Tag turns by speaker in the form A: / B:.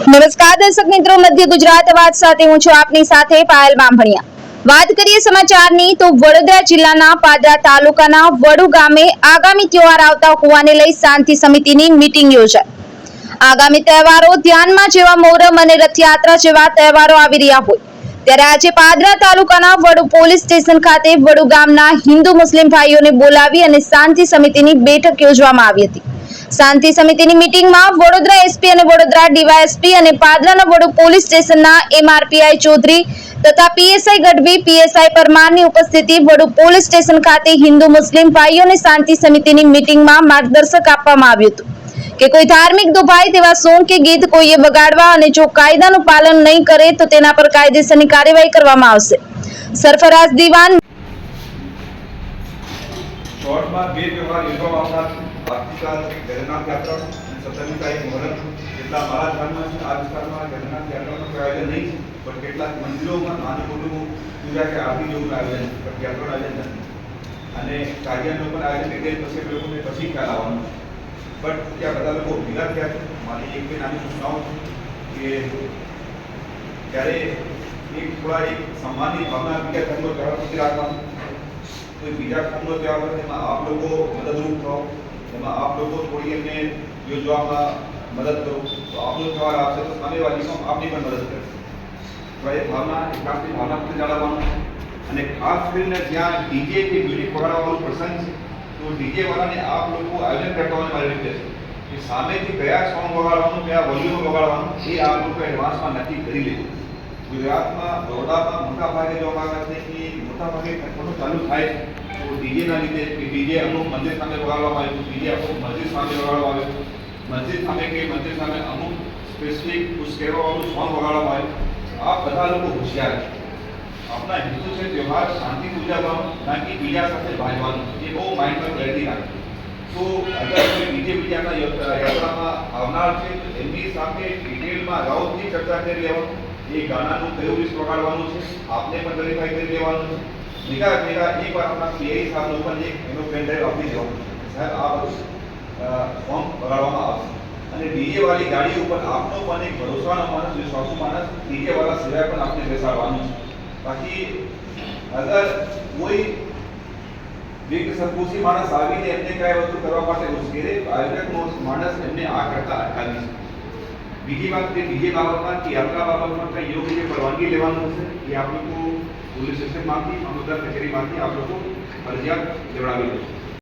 A: નમસ્કાર દર્શક મિત્રો, મધ્ય ગુજરાત વાત સાથે હું છું આપની સાથે પાયલ બામભણિયા વાત કરીએ સમાચારની તો વડોદરા જિલ્લાના પાદરા તાલુકાના વડુ ગામે આગામી તહેવાર આવતા હોવાને લઈ શાંતિ સમિતિની મીટિંગ યોજાઈ. આગામી તહેવારો ધ્યાનમાં જેવા મોહરમ અને રથયાત્રા જેવા તહેવારો આવી રહ્યા હોય. ત્યારે આજે પાદરા તાલુકાના વડુ પોલીસ સ્ટેશન ખાતે વડુ ગામના હિન્દુ મુસ્લિમ ભાઈઓને બોલાવી અને શાંતિ સમિતિની બેઠક યોજવામાં આવી હતી. શાંતિ સમિતિની મીટિંગમાં વડોદરા એસપી અને વડોદરા ડીવાયએસપી અને પાદરાના વડો પોલીસ સ્ટેશનના એમઆરપીઆઈ ચૌધરી તથા પીએસઆઈ ગઢવી, પીએસઆઈ પરમારની ઉપસ્થિતિ, વડુ પોલીસ સ્ટેશન ખાતે હિન્દુ મુસ્લિમ ભાઈઓને શાંતિ સમિતિની મીટિંગમાં માર્ગદર્શક આપવામાં આવ્યું હતું કે કોઈ ધાર્મિક દુભાઈ તેવા સોંગ કે ગીત કોઈએ વગાડવા અને જો કાયદાનું પાલન નહીં કરે તો તેના પર કાયદેસરની કાર્યવાહી કરવામાં આવશે. સરફરાઝ દીવાન
B: શોર્ટમાં બે વ્યવહાર યોજવામાં આવનાર આવતીકાલ જગન્નાથ યાત્રા અને સત્તરમી તારીખ મોહરમ કેટલા મારા ધ્યાનમાં છે, આ વિસ્તારમાં જગન્નાથ યાત્રાનું નહીં, પણ કેટલાક મંદિરોમાં નાનું મોટું પૂજા કે આરતી જેવું આયોજન, પણ યાત્રાનું આયોજન નથી. અને કાર્યનું પણ આયોજન પછી લોકોને પછી ખ્યાલ આવવાનો ત્યાં બધા લોકો ભેગા થયા છે. મારી એક બે નાની સૂચનાઓ કે ત્યારે એક થોડા એક સન્માનની ભાવના બીજા ધર્મો તહેવાર પ્રતિ રાખવાનું કોઈ બીજા ધર્મનો તહેવાર લોકો મદદરૂપ થાઓ. એમાં આપ લોકો થોડી એમને યોજવામાં મદદ કરો. તો આપનો તહેવાર આપશે તો સામેવાળી પણ આપની પણ મદદ કરશે. તો એ ભાવના એકાંતની ભાવના પણ જાળવવાનું અને ખાસ કરીને જ્યાં ડીજે કે મ્યુઝિક વગાડવાનો પ્રસંગ છે, તો ડીજે વાળાને આપ લોકો આયોજન હોય મારી રીતે છે. કે સામેથી કયા સોંગ વગાડવાનું, કયા વોલ્યુમ વગાડવાનું, એ આપ લોકો એડવાન્સમાં નક્કી કરી લેવું ગુજરાતમાં બરોડામાં મોટા ભાગે જોવા આવે છે કે મોટા ભાગે ઘટનાઓ ચાલુ થાય છે. તો ડીજેના લીધે કે ડીજે અમુક મંદિર સામે વગાડવામાં આવે ડીજે અમુક મસ્જિદ સામે વગાડવામાં આવે મસ્જિદ સામે કે મંદિર સામે અમુક સ્પેસિફિક કુછ કહેવાવાળું સોંગ વગાડવામાં આવે આ બધા લોકો હોશિયાર છે. આપણા હિન્દુ છે, તહેવાર, શાંતિ પૂજાવાનું ના કે બીજા સાથે ભાજવાનું એ બહુ માઇન્ડ પર ક્લેરિટી રાખે તો અગર કોઈ બીજે બીજાના યાત્રા- યાત્રામાં આવનાર છે, તો એમની સાથે ડિટેલમાં અગાઉથી ચર્ચા કરી લેવાનું એ ગાનાનું કયું લિસ્ટ વગાડવાનું છે? આપને પણ વેરીફાઈ કરી લેવાનું છે. ભેગા ભેગા એક વાર આપણા પીઆઈ સાહેબનો પણ એક એનો પેન ડ્રાઈવ આપી દેવાનું સાહેબ, આ બધું ફોર્મ ભરાવવામાં આવશે. અને ડીજે વાળી ગાડી ઉપર આપનો પણ એક ભરોસાનો માણસ, વિશ્વાસુ માણસ ડીજે વાળા સિવાય પણ આપને બેસાડવાનું છે. બાકી, અગર કોઈ એક સંકુશી માણસ આવીને એમને કઈ વસ્તુ કરવા માટે ઉશ્કેરે આયોજકનો માણસ એમને આ કરતા અટકાવી છે બીજી વાત કે બીજી બાબતમાં કે યાત્રા બાબતમાં કઈ યોગ્ય રીતે પરવાનગી લેવાનું હશે એ આપ લોકો પોલીસ સ્ટેશનમાંથી મામલતદાર કચેરીમાંથી આપ લોકો ફરજિયાત લેવડાવી લેશો